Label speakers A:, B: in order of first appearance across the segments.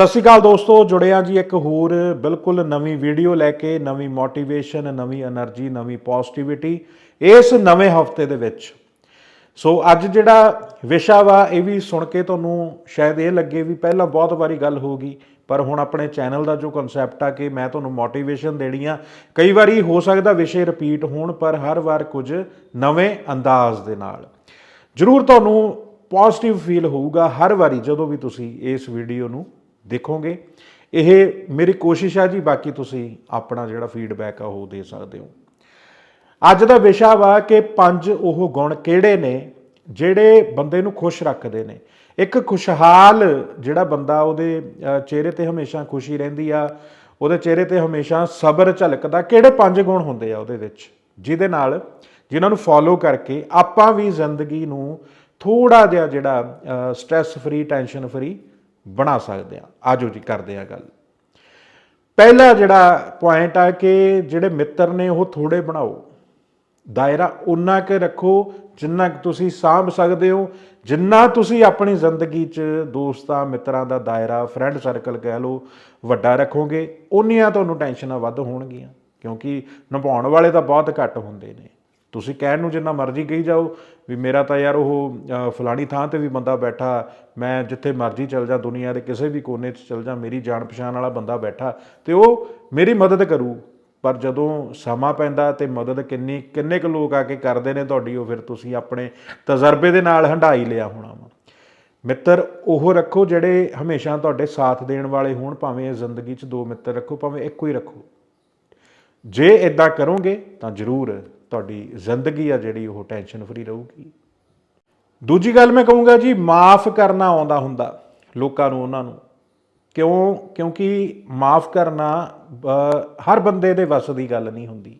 A: ਸਤਿ ਸ਼੍ਰੀ ਅਕਾਲ ਦੋਸਤੋ ਜੁੜਿਆ ਜੀ ਇੱਕ ਹੋਰ ਬਿਲਕੁਲ ਨਵੀਂ ਵੀਡੀਓ ਲੈ ਕੇ, ਨਵੀਂ ਮੋਟੀਵੇਸ਼ਨ ਨਵੀਂ એનર્ਜੀ ਨਵੀਂ ਪੋਜ਼ਿਟਿਵਿਟੀ ਇਸ ਨਵੇਂ ਹਫ਼ਤੇ ਦੇ ਵਿੱਚ। ਸੋ ਅੱਜ ਜਿਹੜਾ ਵਿਸ਼ਾ ਵਾ, ਇਹ ਵੀ ਸੁਣ ਕੇ ਤੁਹਾਨੂੰ ਸ਼ਾਇਦ ਇਹ ਲੱਗੇ ਵੀ ਪਹਿਲਾਂ ਬਹੁਤ ਵਾਰੀ ਗੱਲ ਹੋ ਗਈ, ਪਰ ਹੁਣ ਆਪਣੇ ਚੈਨਲ ਦਾ ਜੋ ਕਨਸੈਪਟ ਆ ਕਿ ਮੈਂ ਤੁਹਾਨੂੰ ਮੋਟੀਵੇਸ਼ਨ ਦੇਣੀ ਆ, ਕਈ ਵਾਰੀ ਹੋ ਸਕਦਾ ਵਿਸ਼ੇ ਰਿਪੀਟ ਹੋਣ, ਪਰ ਹਰ ਵਾਰ ਕੁਝ ਨਵੇਂ ਅੰਦਾਜ਼ ਦੇ ਨਾਲ। ਜ਼ਰੂਰ ਤੁਹਾਨੂੰ ਪੋਜ਼ਿਟਿਵ ਫੀਲ ਹੋਊਗਾ ਹਰ ਵਾਰੀ ਜਦੋਂ ਵੀ ਤੁਸੀਂ ਇਸ ਵੀਡੀਓ ਨੂੰ ਦੇਖੋਗੇ। ਇਹ ਮੇਰੀ ਕੋਸ਼ਿਸ਼ ਆ ਜੀ, ਬਾਕੀ ਤੁਸੀਂ ਆਪਣਾ ਜਿਹੜਾ ਫੀਡਬੈਕ ਆ ਉਹ ਦੇ ਸਕਦੇ ਹੋ। ਅੱਜ ਦਾ ਵਿਸ਼ਾ ਵਾ ਕਿ ਪੰਜ ਉਹ ਗੁਣ ਕਿਹੜੇ ਨੇ, ਜਿਹੜੇ ਬੰਦੇ ਨੂੰ ਖੁਸ਼ ਰੱਖਦੇ ਨੇ। ਇੱਕ ਖੁਸ਼ਹਾਲ ਜਿਹੜਾ ਬੰਦਾ ਉਹਦੇ ਚਿਹਰੇ ਤੇ ਹਮੇਸ਼ਾ ਖੁਸ਼ੀ ਰਹਿੰਦੀ ਆ, ਉਹਦੇ ਚਿਹਰੇ ਤੇ ਹਮੇਸ਼ਾ ਸਬਰ ਝਲਕਦਾ, ਕਿਹੜੇ ਪੰਜ ਗੁਣ ਹੁੰਦੇ ਆ ਉਹਦੇ ਵਿੱਚ? ਜਿਹਦੇ ਨਾਲ ਜਿਨ੍ਹਾਂ ਨੂੰ ਫੋਲੋ ਕਰਕੇ ਆਪਾਂ ਵੀ ਜ਼ਿੰਦਗੀ ਨੂੰ ਥੋੜਾ ਜਿਹਾ ਜਿਹੜਾ ਸਟ੍ਰੈਸ ਫਰੀ ਟੈਨਸ਼ਨ ਫਰੀ ਬਣਾ ਸਕਦੇ ਆ ਆਜੋ ਜੀ, ਕਰਦੇ ਆ ਗੱਲ। ਪਹਿਲਾ ਜਿਹੜਾ ਪੁਆਇੰਟ ਆ ਕਿ ਜਿਹੜੇ ਮਿੱਤਰ ਨੇ ਉਹ ਥੋੜੇ ਬਣਾਓ। ਦਾਇਰਾ ਉਨਾ ਕੇ ਰੱਖੋ ਜਿੰਨਾ ਕੁ ਤੁਸੀਂ ਸਾਂਭ ਸਕਦੇ ਹੋ, ਜਿੰਨਾ ਤੁਸੀਂ ਆਪਣੀ ਜ਼ਿੰਦਗੀ 'ਚ ਦੋਸਤਾਂ, ਮਿੱਤਰਾਂ ਦਾ ਦਾਇਰਾ ਫਰੈਂਡ ਸਰਕਲ ਕਹਿ ਲਓ, ਵੱਡਾ ਰੱਖੋਗੇ ਉਨੀਆਂ ਤੁਹਾਨੂੰ ਟੈਨਸ਼ਨਾਂ ਵੱਧ ਹੋਣਗੀਆਂ। ਕਿਉਂਕਿ ਨਿਭਾਉਣ ਵਾਲੇ ਤਾਂ ਬਹੁਤ ਘੱਟ ਹੁੰਦੇ ਨੇ। ਤੁਸੀਂ ਕਹਿਣ ਨੂੰ ਜਿੰਨਾ ਮਰਜ਼ੀ ਕਹੀ ਜਾਓ ਵੀ ਮੇਰਾ ਤਾਂ ਯਾਰ ਉਹ ਫਲਾਣੀ ਥਾਂ ਤੇ ਵੀ ਬੰਦਾ ਬੈਠਾ, ਮੈਂ ਜਿੱਥੇ ਮਰਜ਼ੀ ਚੱਲ ਜਾ ਦੁਨੀਆ ਦੇ ਕਿਸੇ ਵੀ ਕੋਨੇ 'ਚ ਚੱਲ ਜਾ, ਮੇਰੀ ਜਾਣ ਪਛਾਣ ਵਾਲਾ ਬੰਦਾ ਬੈਠਾ ਤੇ ਉਹ ਮੇਰੀ ਮਦਦ ਕਰੂ। ਪਰ ਜਦੋਂ ਸਮਾਂ ਪੈਂਦਾ ਤੇ ਮਦਦ ਕਿੰਨੀ, ਕਿੰਨੇ ਕੁ ਲੋਕ ਆ ਕੇ ਕਰਦੇ ਨੇ ਤੁਹਾਡੀ, ਉਹ ਫਿਰ ਤੁਸੀਂ ਆਪਣੇ ਤਜਰਬੇ ਦੇ ਨਾਲ ਹੰਡਾਈ ਲਿਆ ਹੋਣਾ ਵਾ। ਮਿੱਤਰ, ਉਹ ਰੱਖੋ ਜਿਹੜੇ ਹਮੇਸ਼ਾ ਤੁਹਾਡੇ ਸਾਥ ਦੇਣ ਵਾਲੇ ਹੋਣ, ਭਾਵੇਂ ਇਹ ਜ਼ਿੰਦਗੀ 'ਚ ਦੋ ਮਿੱਤਰ ਰੱਖੋ, ਭਾਵੇਂ ਇੱਕੋ ਹੀ ਰੱਖੋ। ਜੇ ਇਦਾਂ ਕਰੋਗੇ ਤਾਂ ਜ਼ਰੂਰ ਤੁਹਾਡੀ ਜ਼ਿੰਦਗੀ ਆ ਜਿਹੜੀ ਉਹ ਟੈਨਸ਼ਨ ਫਰੀ ਰਹੂਗੀ। ਦੂਜੀ ਗੱਲ ਮੈਂ ਕਹੂੰਗਾ ਜੀ, ਮਾਫ ਕਰਨਾ ਆਉਂਦਾ ਹੁੰਦਾ ਲੋਕਾਂ ਨੂੰ, ਉਹਨਾਂ ਨੂੰ। ਕਿਉਂ? ਕਿਉਂਕਿ ਮਾਫ ਕਰਨਾ ਹਰ ਬੰਦੇ ਦੇ ਵੱਸ ਦੀ ਗੱਲ ਨਹੀਂ ਹੁੰਦੀ।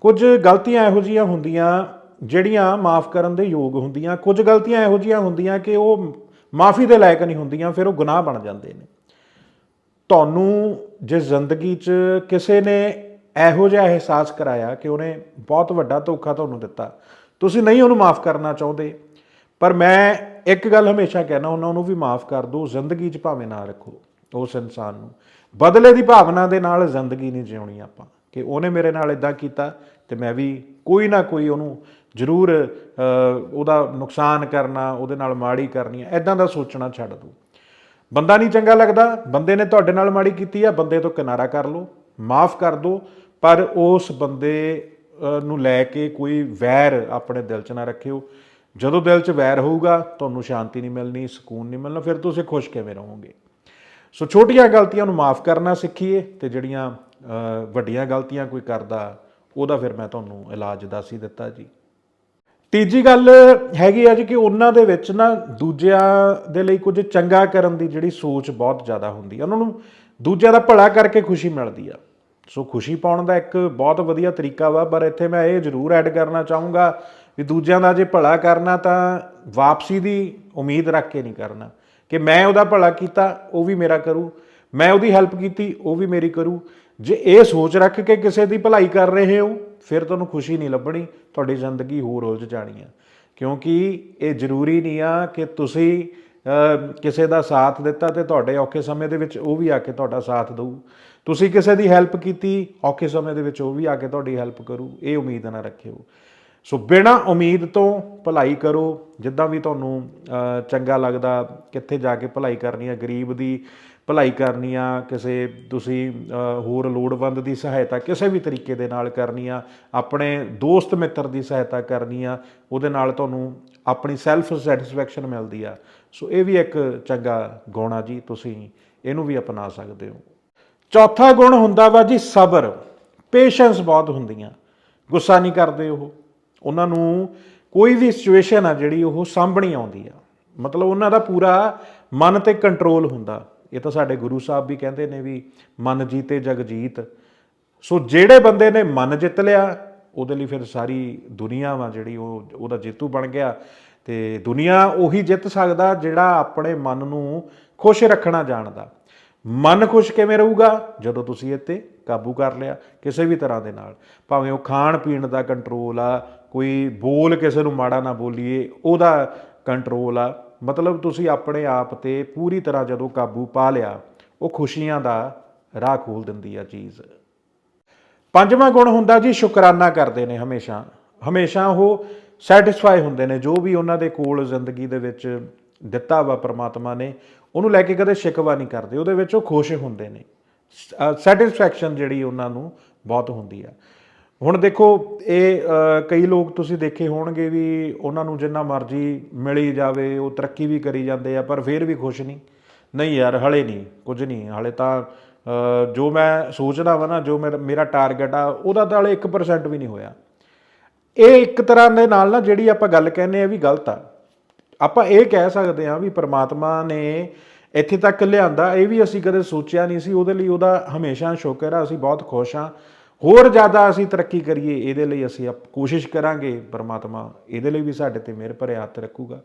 A: ਕੁਝ ਗਲਤੀਆਂ ਇਹੋ ਜੀਆਂ ਹੁੰਦੀਆਂ ਜਿਹੜੀਆਂ ਮਾਫ ਕਰਨ ਦੇ ਯੋਗ ਹੁੰਦੀਆਂ। ਕੁਝ ਗਲਤੀਆਂ ਇਹੋ ਜੀਆਂ ਹੁੰਦੀਆਂ ਕਿ ਉਹ ਮਾਫੀ ਦੇ ਲਾਇਕ ਨਹੀਂ ਹੁੰਦੀਆਂ, ਫਿਰ ਉਹ ਗੁਨਾਹ ਬਣ ਜਾਂਦੇ ਨੇ। ਤੁਹਾਨੂੰ ਜੇ ਜ਼ਿੰਦਗੀ 'ਚ ਕਿਸੇ ਨੇ ਇਹੋ ਜਿਹਾ ਅਹਿਸਾਸ ਕਰਾਇਆ ਕਿ ਉਹਨੇ ਬਹੁਤ ਵੱਡਾ ਧੋਖਾ ਤੁਹਾਨੂੰ ਦਿੱਤਾ। ਤੁਸੀਂ ਨਹੀਂ ਉਹਨੂੰ ਮਾਫ ਕਰਨਾ ਚਾਹੁੰਦੇ, ਪਰ ਮੈਂ ਇੱਕ ਗੱਲ ਹਮੇਸ਼ਾ ਕਹਿਣਾ ਉਹਨਾਂ ਨੂੰ ਵੀ ਮਾਫ ਕਰ ਦਿਓ ਜ਼ਿੰਦਗੀ 'ਚ ਭਾਵੇਂ ਨਾ ਰੱਖੋ ਉਸ ਇਨਸਾਨ ਨੂੰ। ਬਦਲੇ ਦੀ ਭਾਵਨਾ ਦੇ ਨਾਲ ਜ਼ਿੰਦਗੀ ਨਹੀਂ ਜਿਉਣੀ ਆਪਾਂ, ਕਿ ਉਹਨੇ ਮੇਰੇ ਨਾਲ ਇਦਾਂ ਕੀਤਾ ਤੇ ਮੈਂ ਵੀ ਕੋਈ ਨਾ ਕੋਈ ਉਹਨੂੰ ਜ਼ਰੂਰ ਉਹਦਾ ਨੁਕਸਾਨ ਕਰਨਾ, ਉਹਦੇ ਨਾਲ ਮਾੜੀ ਕਰਨੀ ਐਦਾਂ ਦਾ ਸੋਚਣਾ ਛੱਡ ਦਿਓ ਬੰਦਾ ਨਹੀਂ ਚੰਗਾ ਲੱਗਦਾ, ਬੰਦੇ ਨੇ ਤੁਹਾਡੇ ਨਾਲ ਮਾੜੀ ਕੀਤੀ ਆ, ਬੰਦੇ ਤੋਂ ਕਿਨਾਰਾ ਕਰ ਲਓ। ਮਾਫ ਕਰ ਦਿਓ ਪਰ ਉਸ ਬੰਦੇ ਨੂੰ ਲੈ ਕੇ ਕੋਈ ਵੈਰ ਆਪਣੇ ਦਿਲ 'ਚ ਨਾ ਰੱਖਿਓ। ਜਦੋਂ ਦਿਲ 'ਚ ਵੈਰ ਹੋਊਗਾ, ਤੁਹਾਨੂੰ ਸ਼ਾਂਤੀ ਨਹੀਂ ਮਿਲਣੀ, ਸਕੂਨ ਨਹੀਂ ਮਿਲਣਾ, ਫਿਰ ਤੁਸੀਂ ਖੁਸ਼ ਕਿਵੇਂ ਰਹੋਗੇ? ਸੋ ਛੋਟੀਆਂ ਗਲਤੀਆਂ ਨੂੰ ਮਾਫ ਕਰਨਾ ਸਿੱਖੀਏ ਤੇ ਜਿਹੜੀਆਂ ਵੱਡੀਆਂ ਗਲਤੀਆਂ ਕੋਈ ਕਰਦਾ, ਉਹਦਾ ਫਿਰ ਮੈਂ ਤੁਹਾਨੂੰ ਇਲਾਜ ਦੱਸ ਹੀ ਦਿੱਤਾ ਜੀ। ਤੀਜੀ ਗੱਲ ਹੈਗੀ ਆ ਜੀ ਕਿ ਉਹਨਾਂ ਦੇ ਵਿੱਚ ਨਾ ਦੂਜਿਆਂ ਦੇ ਲਈ ਕੁਝ ਚੰਗਾ ਕਰਨ ਦੀ ਜਿਹੜੀ ਸੋਚ ਬਹੁਤ ਜ਼ਿਆਦਾ ਹੁੰਦੀ ਆ। ਉਹਨਾਂ ਨੂੰ ਦੂਜਿਆਂ ਦਾ ਭਲਾ ਕਰਕੇ ਖੁਸ਼ੀ ਮਿਲਦੀ ਆ। ਸੋ ਖੁਸ਼ੀ ਪਾਉਣ ਦਾ ਇੱਕ ਬਹੁਤ ਵਧੀਆ ਤਰੀਕਾ ਵਾ, ਪਰ ਇੱਥੇ ਮੈਂ ਇਹ ਜ਼ਰੂਰ ਐਡ ਕਰਨਾ ਚਾਹੂੰਗਾ ਵੀ ਦੂਜਿਆਂ ਦਾ ਜੇ ਭਲਾ ਕਰਨਾ ਤਾਂ ਵਾਪਸੀ ਦੀ ਉਮੀਦ ਰੱਖ ਕੇ ਨਹੀਂ ਕਰਨਾ। ਕਿ ਮੈਂ ਉਹਦਾ ਭਲਾ ਕੀਤਾ, ਉਹ ਵੀ ਮੇਰਾ ਕਰੂ। ਮੈਂ ਉਹਦੀ ਹੈਲਪ ਕੀਤੀ, ਉਹ ਵੀ ਮੇਰੀ ਕਰੂ। ਜੇ ਇਹ ਸੋਚ ਰੱਖ ਕੇ ਕਿਸੇ ਦੀ ਭਲਾਈ ਕਰ ਰਹੇ ਹੋ, ਫਿਰ ਤੁਹਾਨੂੰ ਖੁਸ਼ੀ ਨਹੀਂ ਲੱਭਣੀ, ਤੁਹਾਡੀ ਜ਼ਿੰਦਗੀ ਹੋਰ ਉਲਝ ਜਾਣੀ ਆ। ਕਿਉਂਕਿ ਇਹ ਜ਼ਰੂਰੀ ਨਹੀਂ ਆ ਕਿ ਤੁਸੀਂ ਕਿਸੇ ਦਾ ਸਾਥ ਦਿੱਤਾ ਤੇ ਤੁਹਾਡੇ ਔਖੇ ਸਮੇਂ ਦੇ ਵਿੱਚ ਉਹ ਵੀ ਆ ਕੇ ਤੁਹਾਡਾ ਸਾਥ ਦਊ। ਤੁਸੀਂ ਕਿਸੇ ਦੀ ਹੈਲਪ ਕੀਤੀ, ਔਖੇ ਸਮੇਂ ਦੇ ਵਿੱਚ ਉਹ ਵੀ ਆ ਕੇ ਤੁਹਾਡੀ ਹੈਲਪ ਕਰੂ। ਇਹ ਉਮੀਦ ਨਾ ਰੱਖਿਓ। ਸੋ ਬਿਨਾਂ ਉਮੀਦ ਤੋਂ ਭਲਾਈ ਕਰੋ। ਜਿੱਦਾਂ ਵੀ ਤੁਹਾਨੂੰ ਚੰਗਾ ਲੱਗਦਾ, ਕਿੱਥੇ ਜਾ ਕੇ ਭਲਾਈ ਕਰਨੀ ਹੈ, ਗਰੀਬ ਦੀ ਭਲਾਈ ਕਰਨੀ ਆ, ਕਿਸੇ ਤੁਸੀਂ ਹੋਰ ਲੋੜਵੰਦ ਦੀ ਸਹਾਇਤਾ ਕਿਸੇ ਵੀ ਤਰੀਕੇ ਦੇ ਨਾਲ ਕਰਨੀ ਆ, ਆਪਣੇ ਦੋਸਤ ਮਿੱਤਰ ਦੀ ਸਹਾਇਤਾ ਕਰਨੀ ਆ, ਉਹਦੇ ਨਾਲ ਤੁਹਾਨੂੰ ਆਪਣੀ ਸੈਲਫ ਸੈਟੀਸਫੈਕਸ਼ਨ ਮਿਲਦੀ ਆ। ਸੋ ਇਹ ਵੀ ਇੱਕ ਚੰਗਾ ਗੁਣ ਆ ਜੀ, ਤੁਸੀਂ ਇਹਨੂੰ ਵੀ ਅਪਣਾ ਸਕਦੇ ਹੋ। ਚੌਥਾ ਗੁਣ ਹੁੰਦਾ ਵਾ ਜੀ ਸਬਰ ਪੇਸ਼ੈਂਸ ਬਹੁਤ ਹੁੰਦੀਆਂ। ਗੁੱਸਾ ਨਹੀਂ ਕਰਦੇ ਉਹ, ਉਹਨਾਂ ਨੂੰ ਕੋਈ ਵੀ ਸਿਚੁਏਸ਼ਨ ਆ ਜਿਹੜੀ ਉਹ ਸਾਂਭਣੀ ਆਉਂਦੀ ਆ। ਮਤਲਬ ਉਹਨਾਂ ਦਾ ਪੂਰਾ ਮਨ ਤੇ ਕੰਟਰੋਲ ਹੁੰਦਾ। ਇਹ ਤਾਂ ਸਾਡੇ ਗੁਰੂ ਸਾਹਿਬ ਵੀ ਕਹਿੰਦੇ ਨੇ ਵੀ ਮਨ ਜੀਤੇ ਜਗ ਜੀਤ। ਸੋ ਜਿਹੜੇ ਬੰਦੇ ਨੇ ਮਨ ਜਿੱਤ ਲਿਆ, ਉਹਦੇ ਲਈ ਫਿਰ ਸਾਰੀ ਦੁਨੀਆ ਵਾ ਜਿਹੜੀ ਉਹ, ਉਹਦਾ ਜੇਤੂ ਬਣ ਗਿਆ। ਤੇ ਦੁਨੀਆ ਉਹੀ ਜਿੱਤ ਸਕਦਾ ਜਿਹੜਾ ਆਪਣੇ ਮਨ ਨੂੰ ਖੁਸ਼ ਰੱਖਣਾ ਜਾਣਦਾ। ਮਨ ਖੁਸ਼ ਕਿਵੇਂ ਰਹੂਗਾ? ਜਦੋਂ ਤੁਸੀਂ ਇੱਥੇ ਕਾਬੂ ਕਰ ਲਿਆ ਕਿਸੇ ਵੀ ਤਰ੍ਹਾਂ ਦੇ ਨਾਲ। ਭਾਵੇਂ ਉਹ ਖਾਣ ਪੀਣ ਦਾ ਕੰਟਰੋਲ ਆ, ਕੋਈ ਬੋਲ ਕਿਸੇ ਨੂੰ ਮਾੜਾ ਨਾ ਬੋਲੀਏ, ਉਹਦਾ ਕੰਟਰੋਲ ਆ। ਮਤਲਬ ਤੁਸੀਂ ਆਪਣੇ ਆਪ ਤੇ ਪੂਰੀ ਤਰ੍ਹਾਂ ਜਦੋਂ ਕਾਬੂ ਪਾ ਲਿਆ, ਉਹ ਖੁਸ਼ੀਆਂ ਦਾ ਰਾਹ ਖੋਲ ਦਿੰਦੀ ਆ ਚੀਜ਼। ਪੰਜਵਾਂ ਗੁਣ ਹੁੰਦਾ ਜੀ, ਸ਼ੁਕਰਾਨਾ ਕਰਦੇ ਨੇ ਹਮੇਸ਼ਾ। ਹਮੇਸ਼ਾ ਉਹ ਸੈਟੀਸਫਾਈ ਹੁੰਦੇ ਨੇ, ਜੋ ਵੀ ਉਹਨਾਂ ਦੇ ਕੋਲ ਜ਼ਿੰਦਗੀ ਦੇ ਵਿੱਚ ਦਿੱਤਾ ਵਾ ਪ੍ਰਮਾਤਮਾ ਨੇ, ਉਹਨੂੰ ਲੈ ਕੇ ਕਦੇ ਸ਼ਿਕਵਾ ਨਹੀਂ ਕਰਦੇ। ਉਹਦੇ ਵਿੱਚ ਉਹ ਖੁਸ਼ ਹੁੰਦੇ ਨੇ। ਸੈਟੀਸਫੈਕਸ਼ਨ ਜਿਹੜੀ ਉਹਨਾਂ ਨੂੰ ਬਹੁਤ ਹੁੰਦੀ ਆ। ਹੁਣ ਦੇਖੋ, ਇਹ ਕਈ ਲੋਕ ਤੁਸੀਂ ਦੇਖੇ ਹੋਣਗੇ ਵੀ ਉਹਨਾਂ ਨੂੰ ਜਿੰਨਾ ਮਰਜ਼ੀ ਮਿਲੀ ਜਾਵੇ, ਉਹ ਤਰੱਕੀ ਵੀ ਕਰੀ ਜਾਂਦੇ ਆ, ਪਰ ਫਿਰ ਵੀ ਖੁਸ਼ ਨਹੀਂ। ਨਹੀਂ ਯਾਰ, ਹਲੇ ਨਹੀਂ, ਕੁਝ ਨਹੀਂ, ਹਲੇ ਤਾਂ ਜੋ ਮੈਂ ਸੋਚਦਾ ਵਾ ਨਾ, ਜੋ ਮੇਰਾ ਮੇਰਾ ਟਾਰਗੇਟ ਆ, ਉਹਦਾ ਤਾਂ ਹਲੇ 1% ਵੀ ਨਹੀਂ ਹੋਇਆ। ਇਹ ਇੱਕ ਤਰ੍ਹਾਂ ਦੇ ਨਾਲ ਨਾ ਜਿਹੜੀ ਆਪਾਂ ਗੱਲ ਕਹਿੰਦੇ ਆ ਵੀ ਗਲਤ ਆ। ਆਪਾਂ ਇਹ ਕਹਿ ਸਕਦੇ ਆ ਵੀ ਪ੍ਰਮਾਤਮਾ ਨੇ ਇੱਥੇ ਤੱਕ ਲਿਆਂਦਾ, ਇਹ ਵੀ ਅਸੀਂ ਕਦੇ ਸੋਚਿਆ ਨਹੀਂ ਸੀ, ਉਹਦੇ ਲਈ ਉਹਦਾ ਹਮੇਸ਼ਾ ਸ਼ੁਕਰ ਆ, ਅਸੀਂ ਬਹੁਤ ਖੁਸ਼ ਆ ਹੋਰ ਜ਼ਿਆਦਾ ਅਸੀਂ ਤਰੱਕੀ ਕਰੀਏ, ਇਹਦੇ ਲਈ ਅਸੀਂ ਆਪ- ਕੋਸ਼ਿਸ਼ ਕਰਾਂਗੇ, ਪਰਮਾਤਮਾ ਇਹਦੇ ਲਈ ਵੀ ਸਾਡੇ ਤੇ ਮਿਹਰ ਭਰੇ ਹੱਥ ਰੱਖੂਗਾ।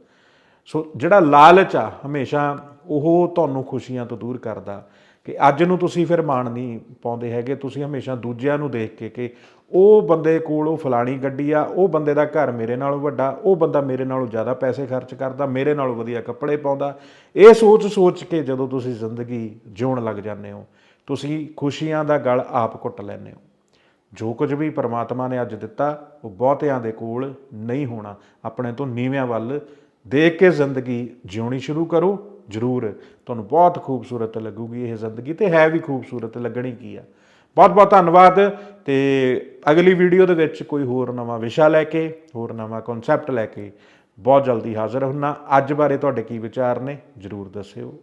A: ਸੋ ਜਿਹੜਾ ਲਾਲਚ ਆ, ਹਮੇਸ਼ਾ ਉਹ ਤੁਹਾਨੂੰ ਖੁਸ਼ੀਆਂ ਤੋਂ ਦੂਰ ਕਰਦਾ ਕਿ ਅੱਜ ਨੂੰ ਤੁਸੀਂ ਫਿਰ ਮਾਣ ਨਹੀਂ ਪਾਉਂਦੇ ਹੈਗੇ, ਤੁਸੀਂ ਹਮੇਸ਼ਾ ਦੂਜਿਆਂ ਨੂੰ ਦੇਖ ਕੇ ਕਿ ਉਹ ਬੰਦੇ ਕੋਲ ਉਹ ਫਲਾਣੀ ਗੱਡੀ ਆ, ਉਹ ਬੰਦੇ ਦਾ ਘਰ ਮੇਰੇ ਨਾਲੋਂ ਵੱਡਾ, ਉਹ ਬੰਦਾ ਮੇਰੇ ਨਾਲੋਂ ਜ਼ਿਆਦਾ ਪੈਸੇ ਖਰਚ ਕਰਦਾ, ਮੇਰੇ ਨਾਲੋਂ ਵਧੀਆ ਕੱਪੜੇ ਪਾਉਂਦਾ। ਇਹ ਸੋਚ ਸੋਚ ਕੇ ਜਦੋਂ ਤੁਸੀਂ ਜ਼ਿੰਦਗੀ ਜਿਉਣ ਲੱਗ ਜਾਂਦੇ ਹੋ, ਤੁਸੀਂ ਖੁਸ਼ੀਆਂ ਦਾ ਗਲ ਆਪ ਘੁੱਟ ਲੈਂਦੇ ਹੋ। ਜੋ ਕੁਝ ਵੀ ਪਰਮਾਤਮਾ ਨੇ ਅੱਜ ਦਿੱਤਾ, ਉਹ ਬਹੁਤਿਆਂ ਦੇ ਕੋਲ ਨਹੀਂ ਹੋਣਾ। ਆਪਣੇ ਤੋਂ ਨੀਵਿਆਂ ਵੱਲ ਦੇਖ ਕੇ ਜ਼ਿੰਦਗੀ ਜਿਉਣੀ ਸ਼ੁਰੂ ਕਰੋ, ਜ਼ਰੂਰ। ਤੁਹਾਨੂੰ ਬਹੁਤ ਖੂਬਸੂਰਤ ਲੱਗੂਗੀ ਇਹ ਜ਼ਿੰਦਗੀ ਤੇ ਹੈ ਵੀ ਖੂਬਸੂਰਤ, ਲੱਗਣੀ ਕੀ ਆ। ਬਹੁਤ ਬਹੁਤ ਧੰਨਵਾਦ ਤੇ ਅਗਲੀ ਵੀਡੀਓ ਦੇ ਵਿੱਚ ਕੋਈ ਹੋਰ ਨਵਾਂ ਵਿਸ਼ਾ ਲੈ ਕੇ, ਹੋਰ ਨਵਾਂ ਕਨਸੈਪਟ ਲੈ ਕੇ ਬਹੁਤ ਜਲਦੀ ਹਾਜ਼ਰ ਹੁੰਨਾ। ਅੱਜ ਬਾਰੇ ਤੁਹਾਡੇ ਕੀ ਵਿਚਾਰ ਨੇ, ਜ਼ਰੂਰ ਦੱਸਿਓ।